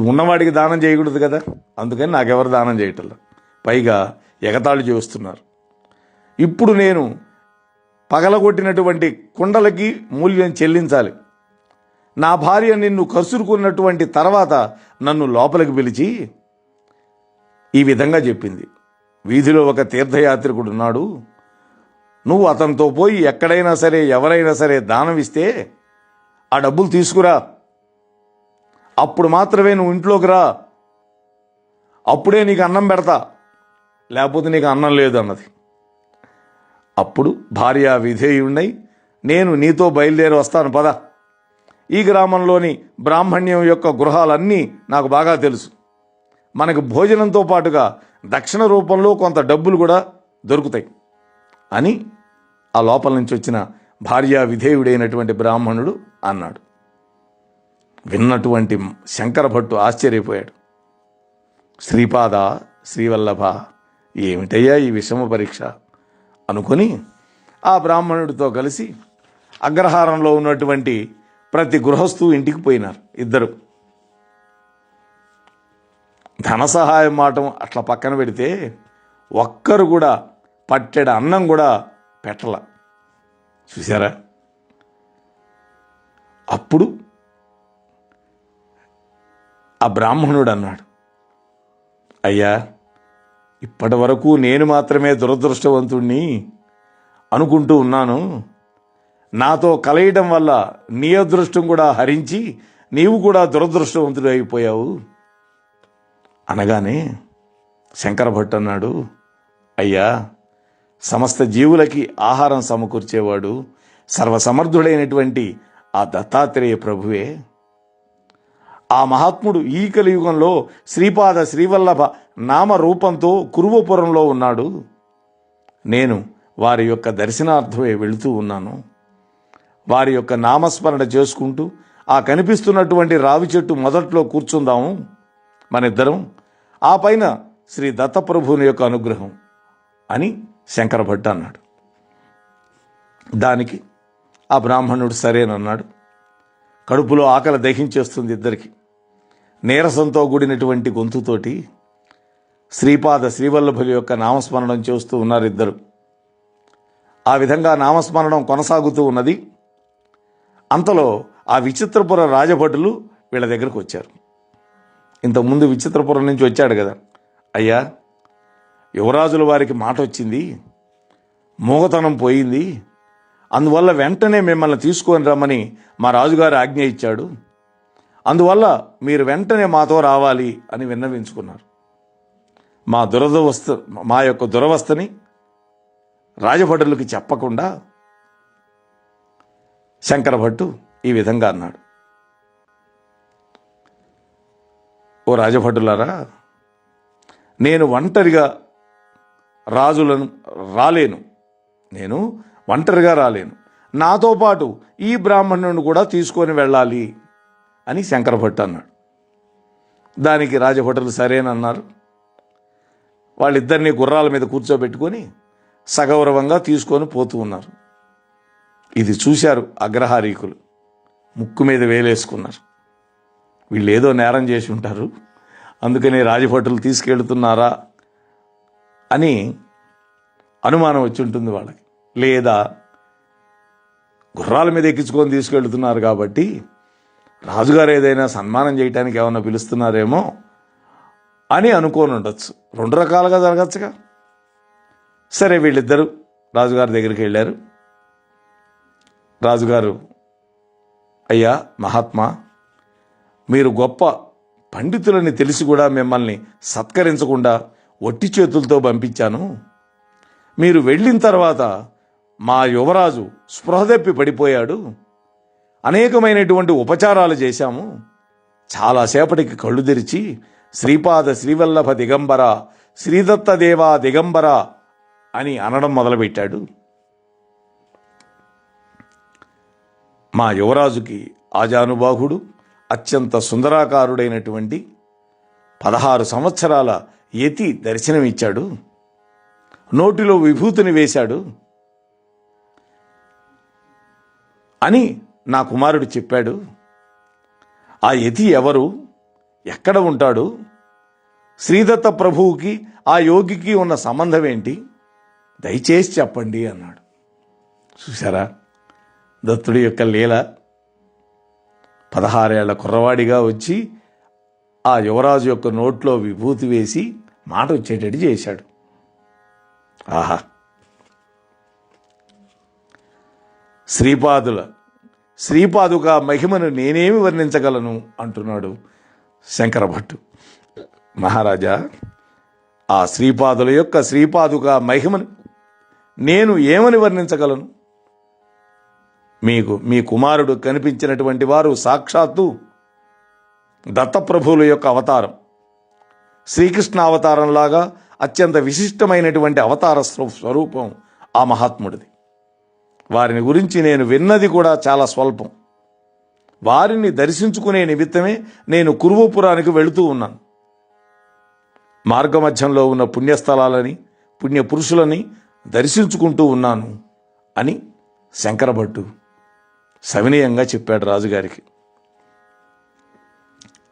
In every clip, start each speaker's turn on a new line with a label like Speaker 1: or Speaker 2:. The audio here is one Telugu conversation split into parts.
Speaker 1: ఉన్నవాడికి దానం చేయకూడదు కదా? అందుకని నాకెవరు దానం చేయటం పైగా ఎగతాళి చేస్తున్నారు. ఇప్పుడు నేను పగలగొట్టినటువంటి కుండలకి మూల్యం చెల్లించాలి. నా భార్య నిన్ను కసురుకున్నటువంటి తర్వాత నన్ను లోపలికి పిలిచి ఈ విధంగా చెప్పింది. వీధిలో ఒక తీర్థయాత్రికుడు ఉన్నాడు. నువ్వు అతనితో పోయి ఎక్కడైనా సరే ఎవరైనా సరే దానం ఇస్తే ఆ డబ్బులు తీసుకురా. అప్పుడు మాత్రమే నువ్వు ఇంట్లోకి రా. అప్పుడే నీకు అన్నం పెడతా. లేకపోతే నీకు అన్నం లేదు అన్నది అప్పుడు భార్య విధేయుణ్ణై నేను నీతో బయలుదేరి వస్తాను. పద. ఈ గ్రామంలోని బ్రాహ్మణ్యం యొక్క గృహాలన్నీ నాకు బాగా తెలుసు. మనకు భోజనంతో పాటుగా దక్షిణ రూపంలో కొంత డబ్బులు కూడా దొరుకుతాయి. అని ఆ లోపల నుంచి వచ్చిన భార్య విధేయుడైనటువంటి బ్రాహ్మణుడు అన్నాడు. విన్నటువంటి శంకర భట్టు ఆశ్చర్యపోయాడు. శ్రీపాద శ్రీవల్లభ ఏమిటయ్యా ఈ విషమ పరీక్ష? అనుకొని ఆ బ్రాహ్మణుడితో కలిసి అగ్రహారంలో ఉన్నటువంటి ప్రతి గృహస్థు ఇంటికి పోయినారు ఇద్దరు. ధన సహాయం మాట అట్లా పక్కన పెడితే ఒక్కరు కూడా పట్టెడ అన్నం కూడా పెట్టల. చూసారా అప్పుడు ఆ బ్రాహ్మణుడు అన్నాడు అయ్యా ఇప్పటి వరకు నేను మాత్రమే దురదృష్టవంతుణ్ణి అనుకుంటూ ఉన్నాను. నాతో కలయటం వల్ల నీ అదృష్టం కూడా హరించి నీవు కూడా దురదృష్టవంతుడు అయిపోయావు. అనగానే శంకర భట్ అన్నాడు అయ్యా సమస్త జీవులకి ఆహారం సమకూర్చేవాడు సర్వసమర్థుడైనటువంటి ఆ దత్తాత్రేయ ప్రభువే. ఆ మహాత్ముడు ఈ కలియుగంలో శ్రీపాద శ్రీవల్లభ నామ రూపంతో కురువపురంలో ఉన్నాడు. నేను వారి యొక్క దర్శనార్థమే వెళుతూ ఉన్నాను. వారి యొక్క నామస్మరణ చేసుకుంటూ ఆ కనిపిస్తున్నటువంటి రావి చెట్టు మొదట్లో కూర్చుందాము. మన ఇద్దరం ఆ పైన శ్రీ దత్తప్రభుని యొక్క అనుగ్రహం అని శంకర భట్ అన్నాడు. దానికి ఆ బ్రాహ్మణుడు సరేనన్నాడు. కడుపులో ఆకలి దహించేస్తుంది ఇద్దరికి. నీరసంతో కూడినటువంటి గొంతుతోటి శ్రీపాద శ్రీవల్లభుల యొక్క నామస్మరణం చేస్తూ ఉన్నారు ఇద్దరు ఆ విధంగా నామస్మరణం కొనసాగుతూ ఉన్నది. అంతలో ఆ విచిత్రపుర రాజభటులు వీళ్ళ దగ్గరకు వచ్చారు. ఇంతకుముందు విచిత్రపురం నుంచి వచ్చాడు కదా. అయ్యా యువరాజుల వారికి మాట వచ్చింది మూగతనం పోయింది. అందువల్ల వెంటనే మిమ్మల్ని తీసుకొని రమ్మని మా రాజుగారు ఆజ్ఞ ఇచ్చాడు. అందువల్ల మీరు వెంటనే మాతో రావాలి అని విన్నవించుకున్నారు. మా దురదవస్థ మా యొక్క దురవస్థని రాజభటులకి చెప్పకుండా శంకరభట్టు ఈ విధంగా అన్నాడు. ఓ రాజభటులారా నేను ఒంటరిగా రాజులను రాలేను. నేను ఒంటరిగా రాలేను. నాతో పాటు ఈ బ్రాహ్మణుని కూడా తీసుకొని వెళ్ళాలి అని శంకర భట్ అన్నాడు. దానికి రాజభటులు సరేనన్నారు వాళ్ళిద్దరినీ గుర్రాల మీద కూర్చోబెట్టుకొని సగౌరవంగా తీసుకొని పోతూ ఉన్నారు. ఇది చూశారు అగ్రహారీకులు. ముక్కు మీద వేలేసుకున్నారు. వీళ్ళు ఏదో నేరం చేసి ఉంటారు. అందుకని రాజభటులు తీసుకెళ్తున్నారా అని అనుమానం వచ్చి ఉంటుంది వాళ్ళకి. లేదా గుర్రాల మీద ఎక్కించుకొని తీసుకెళ్తున్నారు కాబట్టి రాజుగారు ఏదైనా సన్మానం చేయడానికి ఏమైనా పిలుస్తున్నారేమో అని అనుకోని ఉండొచ్చు. రెండు రకాలుగా జరగచ్చుగా. సరే వీళ్ళిద్దరూ రాజుగారి దగ్గరికి వెళ్ళారు. రాజుగారు అయ్యా మహాత్మా మీరు గొప్ప పండితులని తెలిసి కూడా మిమ్మల్ని సత్కరించకుండా ఒట్టి చేతులతో పంపించాను. మీరు వెళ్ళిన తర్వాత మా యువరాజు స్పృహదెప్పి పడిపోయాడు. అనేకమైనటువంటి ఉపచారాలు చేశాము. చాలాసేపటికి కళ్ళు తెరిచి శ్రీపాద శ్రీవల్లభ దిగంబర శ్రీదత్త దేవా దిగంబర అని అనడం మొదలుపెట్టాడు. మా యువరాజుకి ఆజానుబాహుడు అత్యంత సుందరాకారుడైనటువంటి పదహారు సంవత్సరాల యతి దర్శనమిచ్చాడు. నోటిలో విభూతిని వేశాడు. అని నా కుమారుడు చెప్పాడు ఆ యతి ఎవరు? ఎక్కడ ఉంటాడు? శ్రీదత్త ప్రభువుకి ఆ యోగికి ఉన్న సంబంధం ఏంటి దయచేసి చెప్పండి అన్నాడు. చూసారా దత్తుడి యొక్క లీల పదహారేళ్ళ కుర్రవాడిగా వచ్చి ఆ యువరాజు యొక్క నోట్లో విభూతి వేసి మాట వచ్చేటట్టు చేశాడు. ఆహా! శ్రీపాదుల శ్రీపాదుక మహిమను నేనేమి వర్ణించగలను? అంటున్నాడు శంకర భట్టు మహారాజా ఆ శ్రీపాదుల యొక్క శ్రీపాదుక మహిమను నేను ఏమని వర్ణించగలను? మీకు మీ కుమారుడు కనిపించినటువంటి వారు సాక్షాత్తు దత్తప్రభువుల యొక్క అవతారం. శ్రీకృష్ణ అవతారంలాగా అత్యంత విశిష్టమైనటువంటి అవతార స్వ- స్వరూపం ఆ మహాత్ముడిది. వారిని గురించి నేను విన్నది కూడా చాలా స్వల్పం. వారిని దర్శించుకునే నిమిత్తమే నేను కురువపురానికి వెళుతూ ఉన్నాను. మార్గమధ్యంలో ఉన్న పుణ్యస్థలాలని పుణ్య పురుషులని దర్శించుకుంటూ ఉన్నాను అని శంకరభట్టు సవినయంగా చెప్పాడు రాజుగారికి.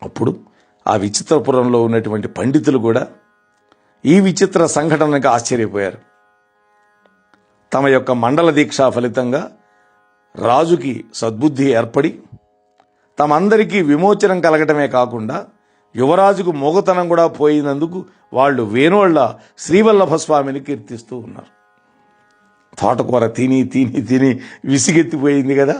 Speaker 1: అప్పుడు ఆ విచిత్రపురంలో ఉన్నటువంటి పండితులు కూడా ఈ విచిత్ర సంఘటనకు ఆశ్చర్యపోయారు. తమ యొక్క మండల దీక్ష ఫలితంగా రాజుకి సద్బుద్ధి ఏర్పడి తమందరికీ విమోచనం కలగటమే కాకుండా యువరాజుకు మోగతనం కూడా పోయినందుకు వాళ్ళు వేణోళ్ళ శ్రీవల్లభస్వామిని కీర్తిస్తూ ఉన్నారు. తోటకూర తిని తిని తిని విసిగెత్తిపోయింది కదా.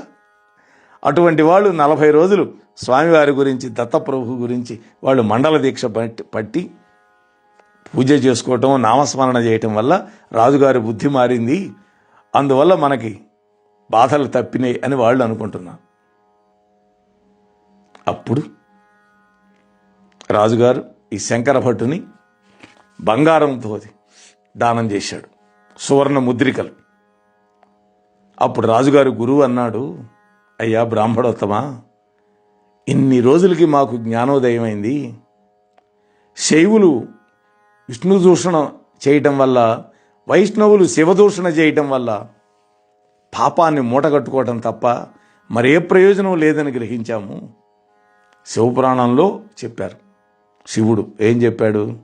Speaker 1: అటువంటి వాళ్ళు నలభై రోజులు స్వామివారి గురించి దత్తప్రభు గురించి వాళ్ళు మండల దీక్ష పట్టి పట్టి పూజ చేసుకోవటం నామస్మరణ చేయటం వల్ల రాజుగారి బుద్ధి మారింది. అందువల్ల మనకి బాధలు తప్పినాయి అని వాళ్ళు అనుకుంటున్నారు. అప్పుడు రాజుగారు ఈ శంకర భట్టుని బంగారంతో దానం చేశాడు. సువర్ణ ముద్రికలు. అప్పుడు రాజుగారు గురువు అన్నాడు అయ్యా బ్రాహ్మణోత్తమా ఇన్ని రోజులకి మాకు జ్ఞానోదయమైంది. శైవులు విష్ణు దూషణ చేయటం వల్ల వైష్ణవులు శివదూషణ చేయటం వల్ల పాపాన్ని మూటగట్టుకోవటం తప్ప మరే ప్రయోజనం లేదని గ్రహించాము. శివపురాణంలో చెప్పారు. శివుడు ఏం చెప్పాడు?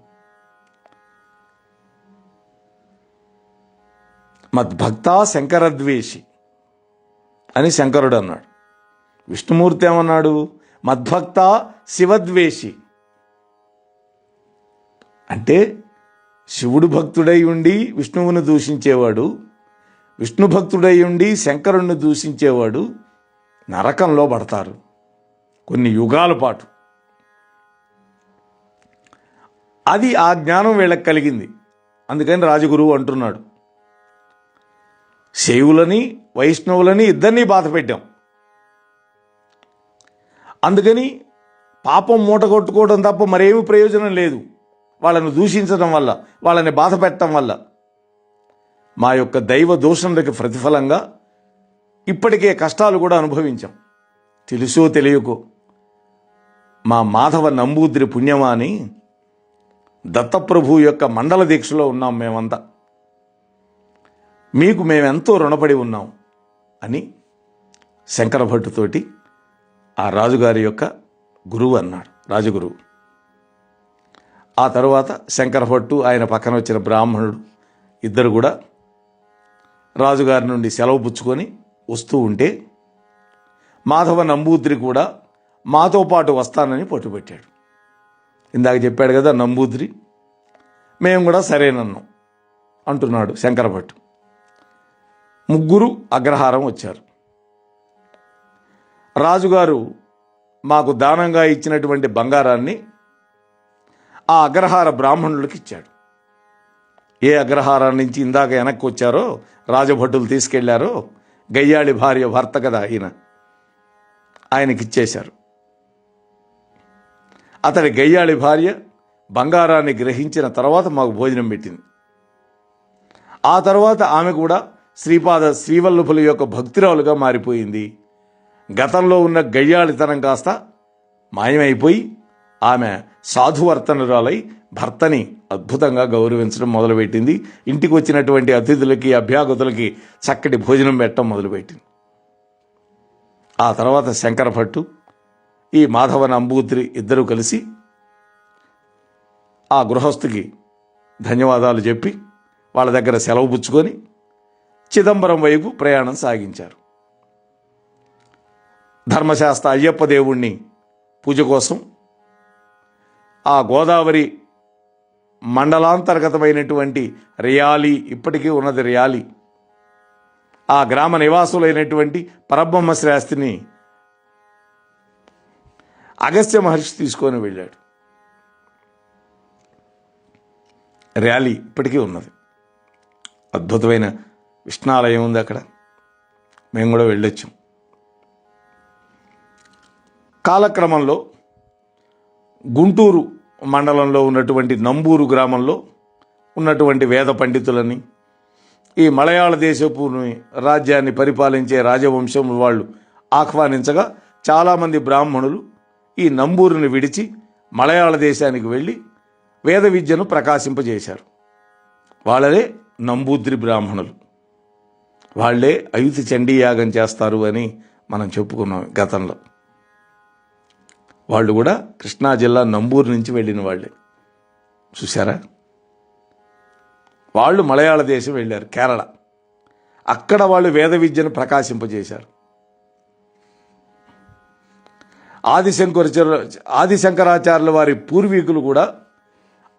Speaker 1: మద్భక్త శంకరద్వేషి అని శంకరుడు అన్నాడు. విష్ణుమూర్తి ఏమన్నాడు? మద్భక్త శివద్వేషి. అంటే శివుడు భక్తుడై ఉండి విష్ణువుని దూషించేవాడు విష్ణు భక్తుడై ఉండి శంకరుణ్ణి దూషించేవాడు నరకంలో పడతారు. కొన్ని యుగాల పాటు. అది ఆ జ్ఞానం వీళ్ళకి కలిగింది. అందుకని రాజగురువు అంటున్నాడు శైవులని వైష్ణవులని ఇద్దరినీ బాధ పెట్టాం. అందుకని పాపం మూట కొట్టుకోవడం తప్ప మరేమి ప్రయోజనం లేదు. వాళ్ళను దూషించడం వల్ల వాళ్ళని బాధ పెట్టడం వల్ల. మా యొక్క దైవ దూషణలకు ప్రతిఫలంగా ఇప్పటికే కష్టాలు కూడా అనుభవించాం. తెలుసో తెలియకో. మా మాధవ నంబూద్రి పుణ్యమా అని దత్తప్రభు యొక్క మండల దీక్షలో ఉన్నాం మేమంతా. మీకు మేమెంతో రుణపడి ఉన్నాం అని శంకర భట్టుతోటి ఆ రాజుగారి యొక్క గురువు అన్నాడు. రాజగురువు. ఆ తరువాత శంకరభట్టు ఆయన పక్కన వచ్చిన బ్రాహ్మణుడు ఇద్దరు కూడా రాజుగారి నుండి సెలవు పుచ్చుకొని వస్తూ ఉంటే మాధవ నంబూద్రి కూడా మాతో పాటు వస్తానని పట్టుబెట్టాడు. ఇందాక చెప్పాడు కదా నంబూద్రి మేము కూడా సరేనన్నాం అంటున్నాడు శంకరభట్టు. ముగ్గురు అగ్రహారం వచ్చారు. రాజుగారు మాకు దానంగా ఇచ్చినటువంటి బంగారాన్ని ఆ అగ్రహార బ్రాహ్మణులకు ఇచ్చాడు. ఏ అగ్రహారం నుంచి ఇందాక వెనక్కి వచ్చారో రాజభటులు తీసుకెళ్ళారో గయ్యాళి భార్య భర్త కదా ఈయన ఆయనకి ఇచ్చేశారు. అతడి గయ్యాళి భార్య బంగారాన్ని గ్రహించిన తర్వాత మాకు భోజనం పెట్టింది. ఆ తర్వాత ఆమె కూడా శ్రీపాద శ్రీవల్లభుల యొక్క భక్తిరాలుగా మారిపోయింది. గతంలో ఉన్న గయ్యాళితనం కాస్త మాయమైపోయి ఆమె సాధువర్తనురాలై భర్తని అద్భుతంగా గౌరవించడం మొదలుపెట్టింది. ఇంటికి వచ్చినటువంటి అతిథులకి అభ్యాగతులకి చక్కటి భోజనం పెట్టడం మొదలుపెట్టింది. ఆ తర్వాత శంకర భట్టు ఈ మాధవ నంబూతిరి ఇద్దరూ కలిసి ఆ గృహస్థుకి ధన్యవాదాలు చెప్పి వాళ్ళ దగ్గర సెలవు పుచ్చుకొని చిదంబరం వైపు ప్రయాణం సాగించారు. ధర్మశాస్త్ర అయ్యప్ప దేవుణ్ణి పూజ కోసం ఆ గోదావరి మండలాంతర్గతమైనటువంటి రియాలి ఇప్పటికీ ఉన్నది రియాలి. ఆ గ్రామ నివాసులైనటువంటి పరబ్రహ్మ శ్రేష్ఠిని అగస్త్య మహర్షి తీసుకొని వెళ్ళాడు. ర్యాలీ ఇప్పటికీ ఉన్నది. అద్భుతమైన విష్ణాలయం ఉంది అక్కడ. మేము కూడా వెళ్ళొచ్చాం. కాలక్రమంలో గుంటూరు మండలంలో ఉన్నటువంటి నంబూరు గ్రామంలో ఉన్నటువంటి వేద పండితులని ఈ మలయాళ దేశపుని రాజ్యాన్ని పరిపాలించే రాజవంశం వాళ్ళు ఆహ్వానించగా చాలామంది బ్రాహ్మణులు ఈ నంబూరుని విడిచి మలయాళ దేశానికి వెళ్ళి వేద విద్యను ప్రకాశింపజేశారు. వాళ్ళే నంబూద్రి బ్రాహ్మణులు. వాళ్ళే అయుతి చండీయాగం చేస్తారు అని మనం చెప్పుకున్నాం గతంలో. వాళ్ళు కూడా కృష్ణా జిల్లా నంబూరు నుంచి వెళ్ళిన వాళ్ళే. చూసారా వాళ్ళు మలయాళ దేశం వెళ్ళారు కేరళ. అక్కడ వాళ్ళు వేద విద్యను ప్రకాశింపజేశారు. ఆదిశంకరాచార్య ఆదిశంకరాచార్యుల వారి పూర్వీకులు కూడా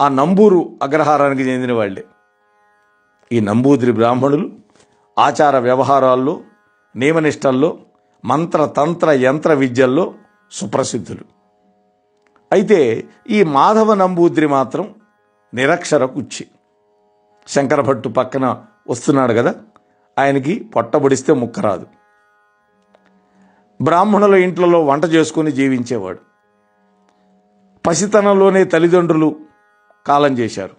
Speaker 1: ఆ నంబూరు అగ్రహారానికి చెందిన వాళ్ళే. ఈ నంబూదిరి బ్రాహ్మణులు ఆచార వ్యవహారాల్లో నియమనిష్టల్లో మంత్ర తంత్ర యంత్ర విద్యల్లో సుప్రసిద్ధులు. అయితే ఈ మాధవ నంబూద్రి మాత్రం నిరక్షర కుచ్చి శంకరభట్టు పక్కన వస్తున్నాడు కదా ఆయనకి పొట్టబడిస్తే ముక్క రాదు. బ్రాహ్మణుల ఇంట్లలో వంట చేసుకుని జీవించేవాడు. పసితనంలోనే తల్లిదండ్రులు కాలం చేశారు.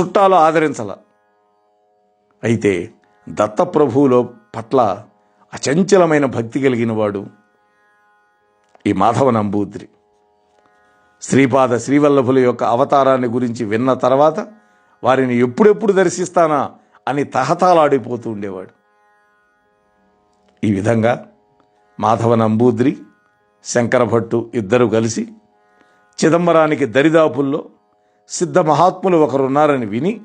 Speaker 1: చుట్టాలు ఆదరించాల. అయితే దత్తప్రభువులో పట్ల అచంచలమైన భక్తి కలిగిన వాడు ఈ మాధవ నంబూద్రి శ్రీపాద శ్రీవల్లభుల యొక్క అవతారాన్ని గురించి విన్న తర్వాత వారిని ఎప్పుడెప్పుడు దర్శిస్తానా అని తహతాలాడిపోతూ ఉండేవాడు. ఈ విధంగా మాధవ నంబూద్రి శంకరభట్టు ఇద్దరు కలిసి చిదంబరానికి దరిదాపుల్లో సిద్ధ మహాత్ములు ఒకరున్నారని విని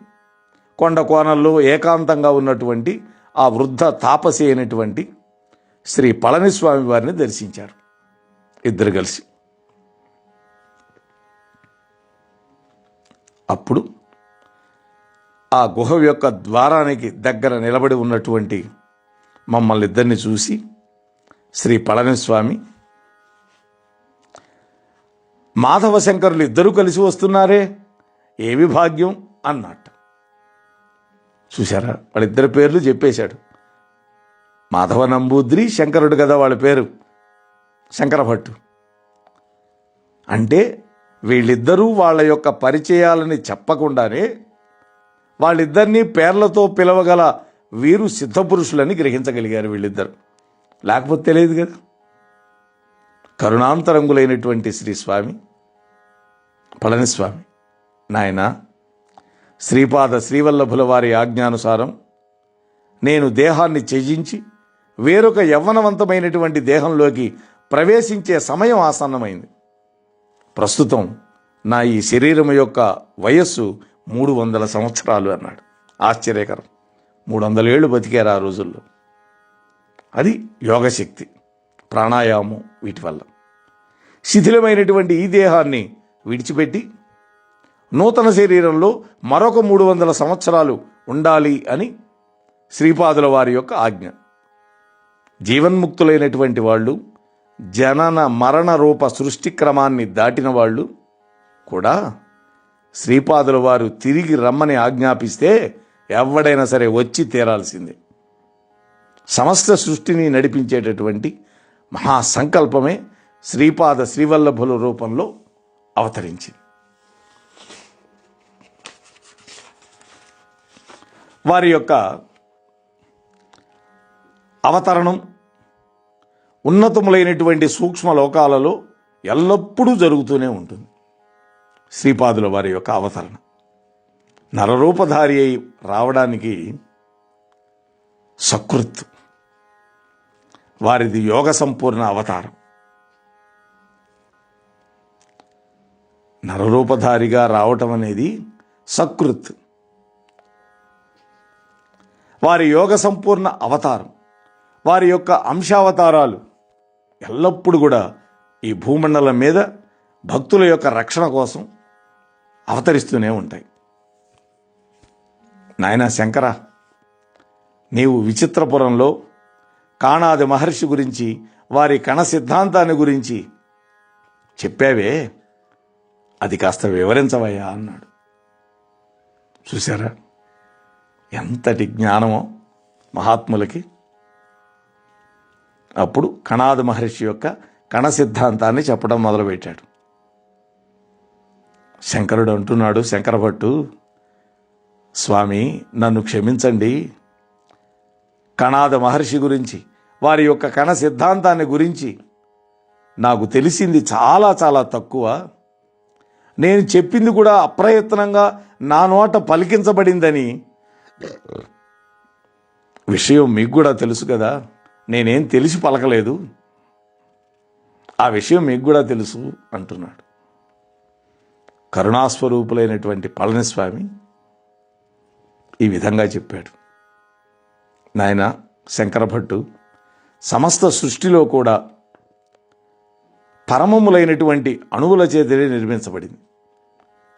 Speaker 1: కొండ కోణంలో ఏకాంతంగా ఉన్నటువంటి ఆ వృద్ధ తాపసి అయినటువంటి శ్రీ పళనిస్వామి వారిని దర్శించారు. ఇద్దరు కలిసి. అప్పుడు ఆ గుహ యొక్క ద్వారానికి దగ్గర నిలబడి ఉన్నటువంటి మమ్మల్ని ఇద్దరిని చూసి శ్రీ పళనిస్వామి మాధవ శంకరులు ఇద్దరూ కలిసి వస్తున్నారే ఏమి భాగ్యం అన్నట్టు చూసారా వాళ్ళిద్దరి పేర్లు చెప్పేశాడు. మాధవ నంబూద్రి శంకరుడు కదా వాళ్ళ పేరు. శంకరభట్టు. అంటే వీళ్ళిద్దరూ వాళ్ళ యొక్క పరిచయాలని చెప్పకుండానే వాళ్ళిద్దరినీ పేర్లతో పిలవగల వీరు సిద్ధపురుషులని గ్రహించగలిగారు వీళ్ళిద్దరు. లేకపోతే తెలియదు కదా. కరుణాంతరంగులైనటువంటి శ్రీ స్వామి పళనిస్వామి నాయన శ్రీపాద శ్రీవల్లభుల వారి ఆజ్ఞానుసారం నేను దేహాన్ని త్యజించి వేరొక యవ్వనవంతమైనటువంటి దేహంలోకి ప్రవేశించే సమయం ఆసన్నమైంది. ప్రస్తుతం నా ఈ శరీరం యొక్క వయస్సు మూడు వందల సంవత్సరాలు అన్నాడు. ఆశ్చర్యకరం. మూడు వందల ఏళ్ళు బతికారు ఆ రోజుల్లో. అది యోగశక్తి ప్రాణాయామం వీటి వల్ల. శిథిలమైనటువంటి ఈ దేహాన్ని విడిచిపెట్టి నూతన శరీరంలో మరొక మూడు వందల సంవత్సరాలు ఉండాలి అని శ్రీపాదుల వారి యొక్క ఆజ్ఞ. జీవన్ముక్తులైనటువంటి వాళ్ళు జనన మరణ రూప సృష్టి క్రమాన్ని దాటిన వాళ్ళు కూడా శ్రీపాదుల వారు తిరిగి రమ్మని ఆజ్ఞాపిస్తే ఎవడైనా సరే వచ్చి తీరాల్సిందే. సమస్త సృష్టిని నడిపించేటటువంటి మహాసంకల్పమే శ్రీపాద శ్రీవల్లభుల రూపంలో అవతరించింది. వారి యొక్క అవతరణం ఉన్నతములైనటువంటి సూక్ష్మ లోకాలలో ఎల్లప్పుడూ జరుగుతూనే ఉంటుంది. శ్రీపాదుల వారి యొక్క అవతరణ. నరరూపధారి అయి రావడానికి సకృత్. వారిది యోగ సంపూర్ణ అవతారం. నరరూపధారిగా రావటం అనేది సకృత్. వారి యోగ సంపూర్ణ అవతారం. వారి యొక్క అంశావతారాలు ఎల్లప్పుడూ కూడా ఈ భూమండలం మీద భక్తుల యొక్క రక్షణ కోసం అవతరిస్తూనే ఉంటాయి. నాయనా శంకర నీవు విచిత్రపురంలో కాణాది మహర్షి గురించి వారి కణ సిద్ధాంతాన్ని గురించి చెప్పావే. అది కాస్త వివరించవయ్యా అన్నాడు. చూసారా ఎంతటి జ్ఞానమో మహాత్ములకి అప్పుడు కణాద మహర్షి యొక్క కణ సిద్ధాంతాన్ని చెప్పడం మొదలుపెట్టాడు. శంకరుడు అంటున్నాడు శంకరభట్టు స్వామి నన్ను క్షమించండి. కణాద మహర్షి గురించి వారి యొక్క కణ సిద్ధాంతాన్ని గురించి నాకు తెలిసింది చాలా చాలా తక్కువ. నేను చెప్పింది కూడా అప్రయత్నంగా నా నోట పలికించబడిందని. విషయం మీకు కూడా తెలుసు కదా. నేనేం తెలిసి పలకలేదు. ఆ విషయం మీకు కూడా తెలుసు అంటున్నాడు. కరుణాస్వరూపులైనటువంటి పళనిస్వామి ఈ విధంగా చెప్పాడు. నాయన శంకరభట్టు సమస్త సృష్టిలో కూడా పరమములైనటువంటి అణువుల చేతినే నిర్మించబడింది.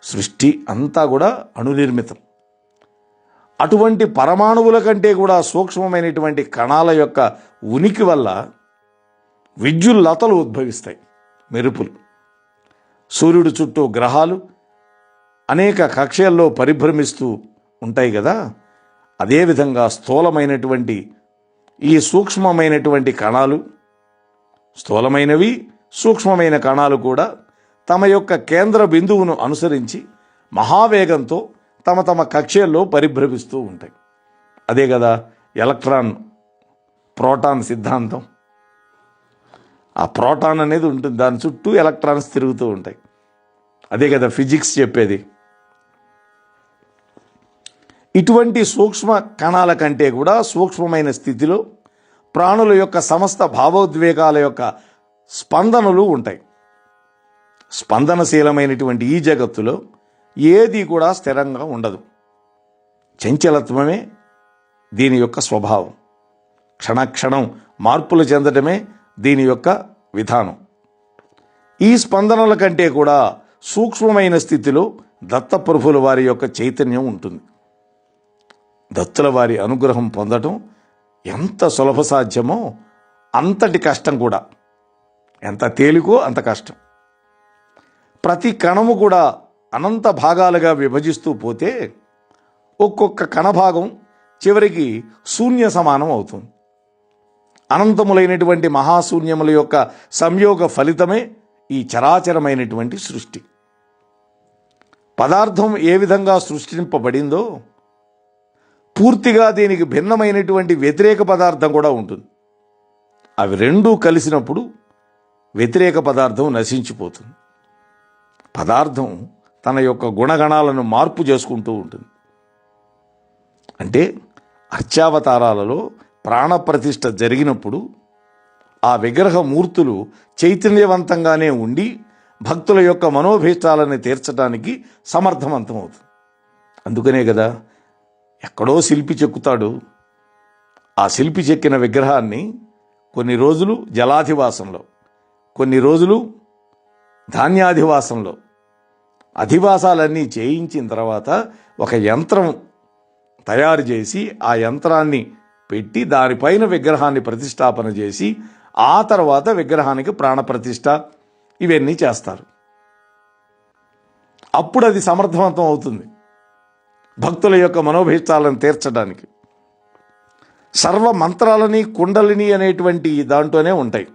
Speaker 1: సృష్టి అంతా కూడా అణునిర్మితం. అటువంటి పరమాణువుల కంటే కూడా సూక్ష్మమైనటువంటి కణాల యొక్క ఉనికి వల్ల విద్యుల్లతలు ఉద్భవిస్తాయి మెరుపులు. సూర్యుడు చుట్టూ గ్రహాలు అనేక కక్షల్లో పరిభ్రమిస్తూ ఉంటాయి కదా అదేవిధంగా స్థూలమైనటువంటి ఈ సూక్ష్మమైనటువంటి కణాలు స్థూలమైనవి సూక్ష్మమైన కణాలు కూడా తమ యొక్క కేంద్ర బిందువును అనుసరించి మహావేగంతో తమ తమ కక్ష్యల్లో పరిభ్రమిస్తూ ఉంటాయి. అదే కదా ఎలక్ట్రాన్ ప్రోటాన్ సిద్ధాంతం. ఆ ప్రోటాన్ అనేది ఉంటుంది దాని చుట్టూ ఎలక్ట్రాన్స్ తిరుగుతూ ఉంటాయి. అదే కదా ఫిజిక్స్ చెప్పేది. ఇటువంటి సూక్ష్మ కణాల కంటే కూడా సూక్ష్మమైన స్థితిలో ప్రాణుల యొక్క సమస్త భావోద్వేగాల యొక్క స్పందనలు ఉంటాయి. స్పందనశీలమైనటువంటి ఈ జగత్తులో ఏది కూడా స్థిరంగా ఉండదు. చంచలత్వమే దీని యొక్క స్వభావం. క్షణక్షణం మార్పులు చెందటమే దీని యొక్క విధానం. ఈ స్పందనల కంటే కూడా సూక్ష్మమైన స్థితిలో దత్తప్రభుల వారి యొక్క చైతన్యం ఉంటుంది. దత్తుల వారి అనుగ్రహం పొందటం ఎంత సులభ సాధ్యమో అంతటి కష్టం కూడా. ఎంత తేలికో అంత కష్టం. ప్రతి కణము కూడా అనంత భాగాలుగా విభజిస్తూ పోతే ఒక్కొక్క కణభాగం చివరికి శూన్య సమానం అవుతుంది. అనంతములైనటువంటి మహాశూన్యముల యొక్క సంయోగ ఫలితమే ఈ చరాచరమైనటువంటి సృష్టి. పదార్థం ఏ విధంగా సృష్టింపబడిందో పూర్తిగా దీనికి భిన్నమైనటువంటి వ్యతిరేక పదార్థం కూడా ఉంటుంది. అవి రెండూ కలిసినప్పుడు వ్యతిరేక పదార్థం నశించిపోతుంది. పదార్థం తన యొక్క గుణగణాలను మార్పు చేసుకుంటూ ఉంటుంది. అంటే అర్చావతారాలలో ప్రాణప్రతిష్ఠ జరిగినప్పుడు ఆ విగ్రహ మూర్తులు చైతన్యవంతంగానే ఉండి భక్తుల యొక్క మనోభీష్టాలని తీర్చడానికి సమర్థవంతమవుతుంది. అందుకనే కదా ఎక్కడో శిల్పి చెక్కుతాడు. ఆ శిల్పి చెక్కిన విగ్రహాన్ని కొన్ని రోజులు జలాధివాసంలో కొన్ని రోజులు ధాన్యాధివాసంలో అధివాసాలన్నీ చేయించిన తర్వాత ఒక యంత్రం తయారు చేసి ఆ యంత్రాన్ని పెట్టి దానిపైన విగ్రహాన్ని ప్రతిష్టాపన చేసి ఆ తర్వాత విగ్రహానికి ప్రాణప్రతిష్ఠ ఇవన్నీ చేస్తారు. అప్పుడు అది సమర్థవంతం అవుతుంది. భక్తుల యొక్క మనోభీష్టాలను తీర్చడానికి. సర్వ మంత్రాలని కుండలిని అనేటువంటి దాంట్లోనే ఉంటాయి.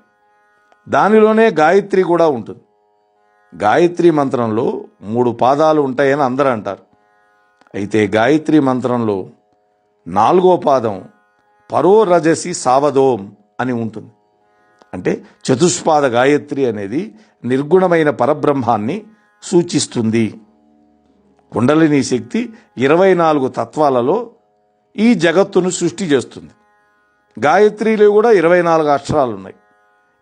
Speaker 1: దానిలోనే గాయత్రి కూడా ఉంటుంది. గాయత్రి మంత్రంలో మూడు పాదాలు ఉంటాయని అందరూ అంటారు. అయితే గాయత్రి మంత్రంలో నాలుగో పాదం పరో రజసి సావదోం అని ఉంటుంది. అంటే చతుష్పాద గాయత్రి అనేది నిర్గుణమైన పరబ్రహ్మాన్ని సూచిస్తుంది. కుండలిని శక్తి ఇరవై నాలుగు తత్వాలలో ఈ జగత్తును సృష్టి చేస్తుంది. గాయత్రిలో కూడా ఇరవై నాలుగు అక్షరాలు ఉన్నాయి.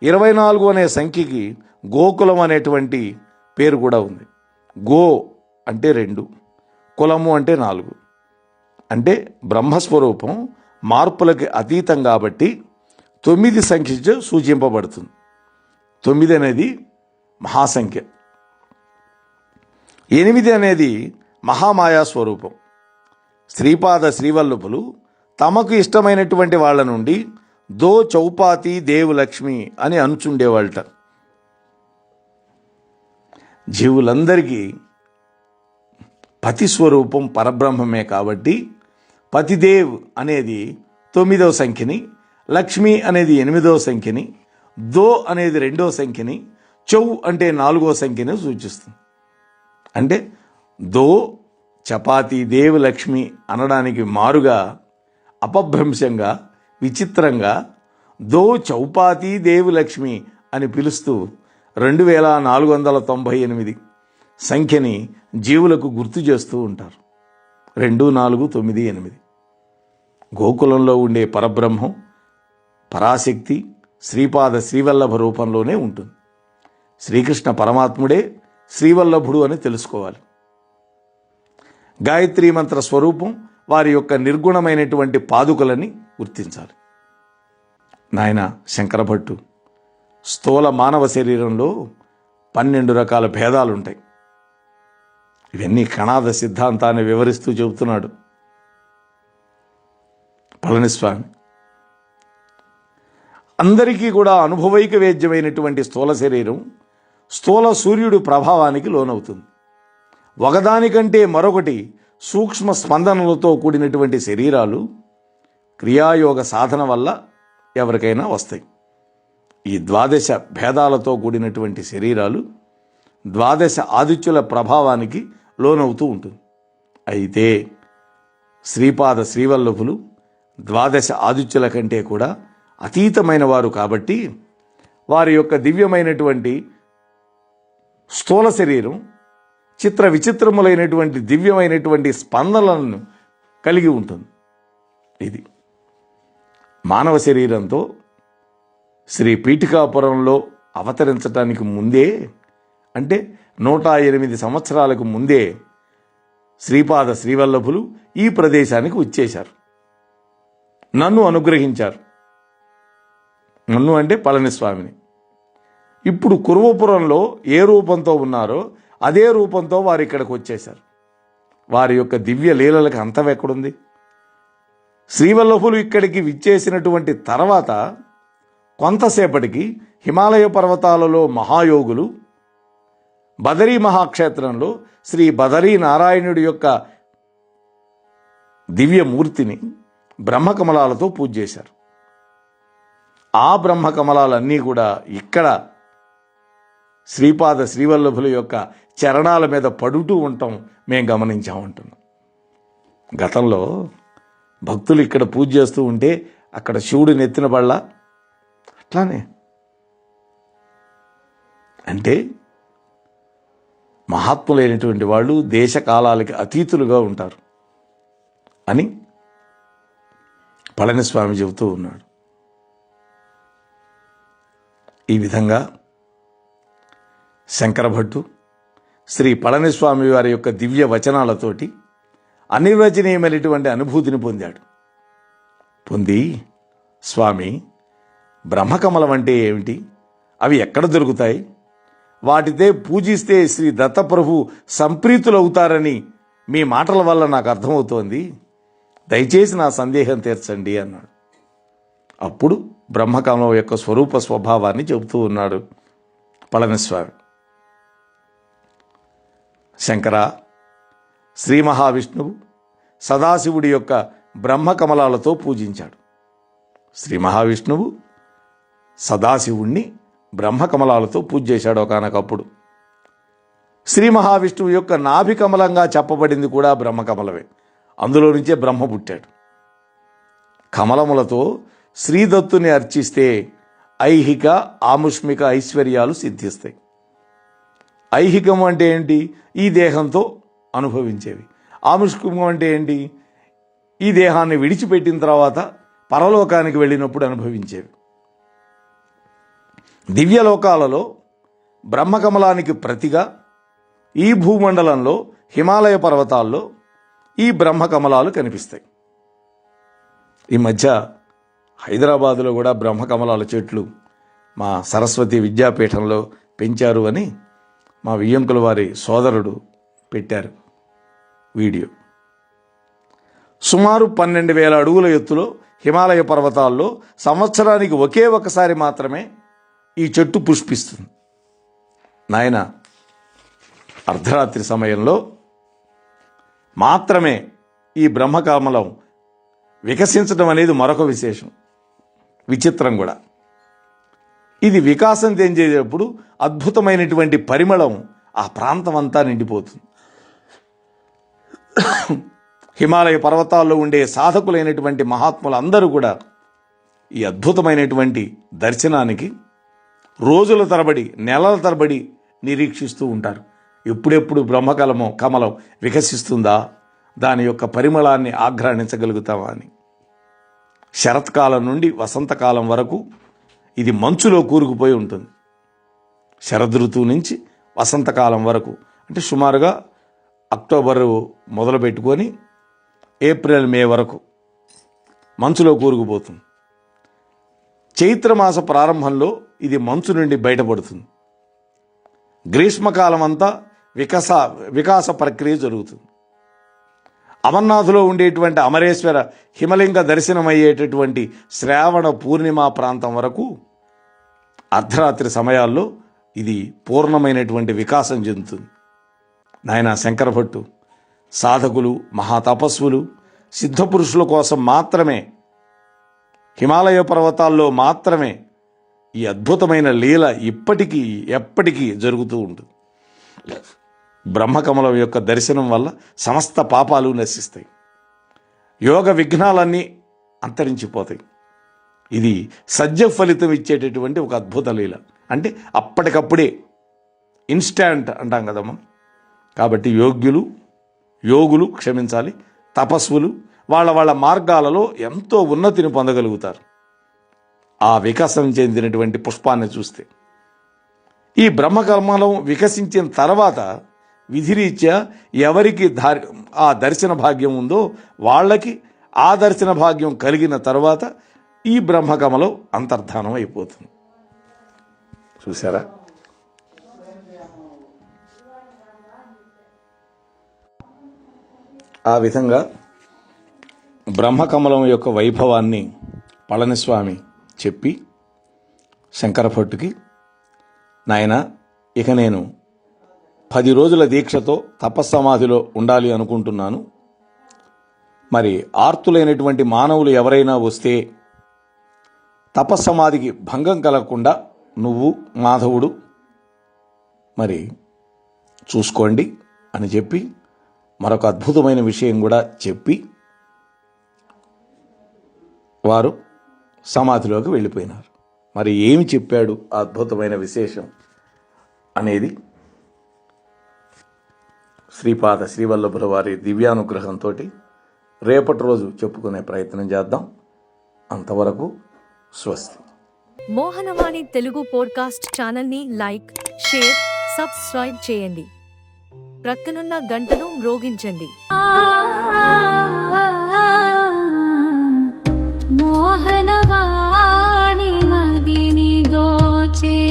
Speaker 1: ఇరవై నాలుగు అనే సంఖ్యకి గోకులం అనేటువంటి పేరు కూడా ఉంది. గో అంటే రెండు కులము అంటే నాలుగు. అంటే బ్రహ్మస్వరూపం మార్పులకి అతీతం కాబట్టి తొమ్మిది సంఖ్య సూచింపబడుతుంది. తొమ్మిది అనేది మహాసంఖ్య. ఎనిమిది అనేది మహామాయా స్వరూపం. శ్రీపాద శ్రీవల్లభులు తమకు ఇష్టమైనటువంటి వాళ్ళ నుండి దో చౌపాతి దేవులక్ష్మి అని అనుచుండేవాళ్ళట. జీవులందరికీ పతి స్వరూపం పరబ్రహ్మమే కాబట్టి పతిదేవ్ అనేది తొమ్మిదవ సంఖ్యని లక్ష్మి అనేది ఎనిమిదవ సంఖ్యని దో అనేది రెండవ సంఖ్యని చౌ అంటే నాలుగో సంఖ్యని సూచిస్తుంది. అంటే దో చపాతి దేవ్ లక్ష్మి అనడానికి మారుగా అపభ్రంశంగా విచిత్రంగా దో చౌపాతి దేవులక్ష్మి అని పిలుస్తూ రెండు వేల నాలుగు వందల తొంభై ఎనిమిది సంఖ్యని జీవులకు గుర్తు చేస్తూ ఉంటారు. రెండు నాలుగు తొమ్మిది ఎనిమిది. గోకులంలో ఉండే పరబ్రహ్మం పరాశక్తి శ్రీపాద శ్రీవల్లభ రూపంలోనే ఉంటుంది. శ్రీకృష్ణ పరమాత్ముడే శ్రీవల్లభుడు అని తెలుసుకోవాలి. గాయత్రీ మంత్ర స్వరూపం వారి యొక్క నిర్గుణమైనటువంటి పాదుకలని గుర్తించాలి. నాయన శంకరభట్టు స్థూల మానవ శరీరంలో పన్నెండు రకాల భేదాలు ఉంటాయి ఇవన్నీ కణాద సిద్ధాంతాన్ని వివరిస్తూ చెబుతున్నాడు. పళనిస్వామి అందరికీ కూడా అనుభవైక వేద్యమైనటువంటి స్థూల శరీరం స్థూల సూర్యుడు ప్రభావానికి లోనవుతుంది. ఒకదానికంటే మరొకటి సూక్ష్మ స్పందనలతో కూడినటువంటి శరీరాలు క్రియాయోగ సాధన వల్ల ఎవరికైనా వస్తాయి. ఈ ద్వాదశ భేదాలతో కూడినటువంటి శరీరాలు ద్వాదశ ఆదిత్యుల ప్రభావానికి లోనవుతూ ఉంటుంది. అయితే శ్రీపాద శ్రీవల్లభులు ద్వాదశ ఆదిత్యుల కంటే కూడా అతీతమైన వారు కాబట్టి వారి యొక్క దివ్యమైనటువంటి స్థూల శరీరం చిత్ర విచిత్రములైనటువంటి దివ్యమైనటువంటి స్పందనలను కలిగి ఉంటుంది. ఇది మానవ శరీరంతో శ్రీ పీఠికాపురంలో అవతరించటానికి ముందే అంటే నూట ఎనిమిది సంవత్సరాలకు ముందే శ్రీపాద శ్రీవల్లభులు ఈ ప్రదేశానికి వచ్చేశారు. నన్ను అనుగ్రహించారు. నన్ను అంటే పళనిస్వామిని. ఇప్పుడు కురువపురంలో ఏ రూపంతో ఉన్నారో అదే రూపంతో వారు ఇక్కడికి వచ్చేశారు. వారి యొక్క దివ్య లీలలకు అంతం ఎక్కడుంది? శ్రీవల్లభులు ఇక్కడికి విచ్చేసినటువంటి తర్వాత కొంతసేపటికి హిమాలయ పర్వతాలలో మహాయోగులు బదరీ మహాక్షేత్రంలో శ్రీ బదరీ నారాయణుడి యొక్క దివ్యమూర్తిని బ్రహ్మకమలాలతో పూజ చేశారు. ఆ బ్రహ్మకమలాలన్నీ కూడా ఇక్కడ శ్రీపాద శ్రీవల్లభుల యొక్క చరణాల మీద పడుతూ ఉండటం మేము గమనించామంటున్నాం. గతంలో భక్తులు ఇక్కడ పూజ చేస్తూ ఉంటే అక్కడ శివుడు నెత్తిన బళ్ళ. అట్లానే అంటే మహాత్ములైనటువంటి వాళ్ళు దేశ కాలాలకి అతీతులుగా ఉంటారు అని పళనిస్వామి చెబుతూ ఉన్నాడు. ఈ విధంగా శంకరభట్టు శ్రీ పళనిస్వామి వారి యొక్క దివ్య వచనాలతోటి అనిర్వచనీయమైనటువంటి అనుభూతిని పొందాడు. పొంది స్వామి బ్రహ్మకమలం అంటే ఏమిటి? అవి ఎక్కడ దొరుకుతాయి? వాటితే పూజిస్తే శ్రీ దత్తప్రభు సంప్రీతులవుతారని మీ మాటల వల్ల నాకు అర్థమవుతోంది. దయచేసి నా సందేహం తీర్చండి అన్నాడు. అప్పుడు బ్రహ్మకమలం యొక్క స్వరూప స్వభావాన్ని చెబుతూ ఉన్నాడు పళనిస్వామి. శంకర శ్రీ మహావిష్ణువు సదాశివుడి యొక్క బ్రహ్మకమలాలతో పూజించాడు. శ్రీ మహావిష్ణువు సదాశివుణ్ణి బ్రహ్మకమలాలతో పూజ చేశాడు ఒకనకప్పుడు. శ్రీ మహావిష్ణువు యొక్క నాభికమలంగా చెప్పబడింది కూడా బ్రహ్మకమలమే. అందులో నుంచే బ్రహ్మ పుట్టాడు. కమలములతో శ్రీదత్తుని అర్చిస్తే ఐహిక ఆముష్మిక ఐశ్వర్యాలు సిద్ధిస్తాయి. ఐహికం అంటే ఏంటి? ఈ దేహంతో అనుభవించేవి. ఆముష్కం అంటే ఏంటి? ఈ దేహాన్ని విడిచిపెట్టిన తర్వాత పరలోకానికి వెళ్ళినప్పుడు అనుభవించేవి. దివ్యలోకాలలో బ్రహ్మకమలానికి ప్రతిగా ఈ భూమండలంలో హిమాలయ పర్వతాల్లో ఈ బ్రహ్మకమలాలు కనిపిస్తాయి. ఈ మధ్య హైదరాబాదులో కూడా బ్రహ్మకమలాల చెట్లు మా సరస్వతి విద్యాపీఠంలో పెంచారు అని మా వియ్యంకుల వారి సోదరుడు పెట్టారు వీడియో. సుమారు పన్నెండు వేల అడుగుల ఎత్తులో హిమాలయ పర్వతాల్లో సంవత్సరానికి ఒకే ఒకసారి మాత్రమే ఈ చెట్టు పుష్పిస్తుంది. నాయన అర్ధరాత్రి సమయంలో మాత్రమే ఈ బ్రహ్మకమలం వికసించడం అనేది మరొక విశేషం. విచిత్రం కూడా. ఇది వికాసం చెందేటప్పుడు అద్భుతమైనటువంటి పరిమళం ఆ ప్రాంతం అంతా నిండిపోతుంది. హిమాలయ పర్వతాల్లో ఉండే సాధకులైనటువంటి మహాత్ములందరూ కూడా ఈ అద్భుతమైనటువంటి దర్శనానికి రోజుల తరబడి నెలల తరబడి నిరీక్షిస్తూ ఉంటారు. ఎప్పుడెప్పుడు బ్రహ్మకలమో కమలం వికసిస్తుందా? దాని యొక్క పరిమళాన్ని ఆఘ్రాణించగలుగుతామా అని. శరత్కాలం నుండి వసంతకాలం వరకు ఇది మంచులో కూరుకుపోయి ఉంటుంది. శరదృతువు నుంచి వసంతకాలం వరకు అంటే సుమారుగా అక్టోబరు మొదలు పెట్టుకొని ఏప్రిల్ మే వరకు మంచులో కూరుకుపోతుంది. చైత్రమాస ప్రారంభంలో ఇది మంచు నుండి బయటపడుతుంది. గ్రీష్మకాలం అంతా వికాస వికాస ప్రక్రియ జరుగుతుంది. అమర్నాథ్లో ఉండేటువంటి అమరేశ్వర హిమలింగ దర్శనమయ్యేటటువంటి శ్రావణ పూర్ణిమ ప్రాంతం వరకు అర్ధరాత్రి సమయాల్లో ఇది పూర్ణమైనటువంటి వికాసం చెందుతుంది. నాయన శంకరభట్టు సాధకులు మహాతపస్సులు సిద్ధపురుషుల కోసం మాత్రమే హిమాలయ పర్వతాల్లో మాత్రమే ఈ అద్భుతమైన లీల ఇప్పటికీ ఎప్పటికీ జరుగుతూ ఉంటుంది. బ్రహ్మకమలం యొక్క దర్శనం వల్ల సమస్త పాపాలు నశిస్తాయి. యోగ విఘ్నాలన్నీ అంతరించిపోతాయి. ఇది సజ్జ ఫలితం ఇచ్చేటటువంటి ఒక అద్భుత లీల. అంటే అప్పటికప్పుడే ఇన్స్టాంట్ అంటాం కదమ్మా కాబట్టి యోగ్యులు యోగులు క్షమించాలి తపస్సులు వాళ్ళ వాళ్ళ మార్గాలలో ఎంతో ఉన్నతిని పొందగలుగుతారు. ఆ వికాసం చెందినటువంటి పుష్పాన్ని చూస్తే. ఈ బ్రహ్మకర్మలం వికసించిన తర్వాత విధిరీత్యా ఎవరికి దారి ఆ దర్శన భాగ్యం ఉందో వాళ్ళకి ఆ దర్శన భాగ్యం కలిగిన తర్వాత ఈ బ్రహ్మకమలం అంతర్ధానం అయిపోతుంది. చూసారా ఆ విధంగా బ్రహ్మకమలం యొక్క వైభవాన్ని పళనిస్వామి చెప్పి శంకరభట్టుకి నాయన ఇక నేను పది రోజుల దీక్షతో తపస్సమాధిలో ఉండాలి అనుకుంటున్నాను. మరి ఆర్తులైనటువంటి మానవులు ఎవరైనా వస్తే తపస్సమాధికి భంగం కలగకుండా నువ్వు మాధవుడు మరి చూసుకోండి అని చెప్పి మరొక అద్భుతమైన విషయం కూడా చెప్పి వారు సమాధిలోకి వెళ్ళిపోయినారు. మరి ఏమి చెప్పాడు అద్భుతమైన విశేషం అనేది శ్రీపాద శ్రీవల్లభుల వారి దివ్యానుగ్రహంతో రేపటి రోజు చెప్పుకునే ప్రయత్నం చేద్దాం. అంతవరకు స్వస్తి.
Speaker 2: మోహనవాణి తెలుగు పోడ్కాస్ట్ ఛానల్ని లైక్ షేర్ సబ్స్క్రైబ్ చేయండి. ప్రక్కనున్న గంటను మ్రోగించండి.
Speaker 3: మోహనవా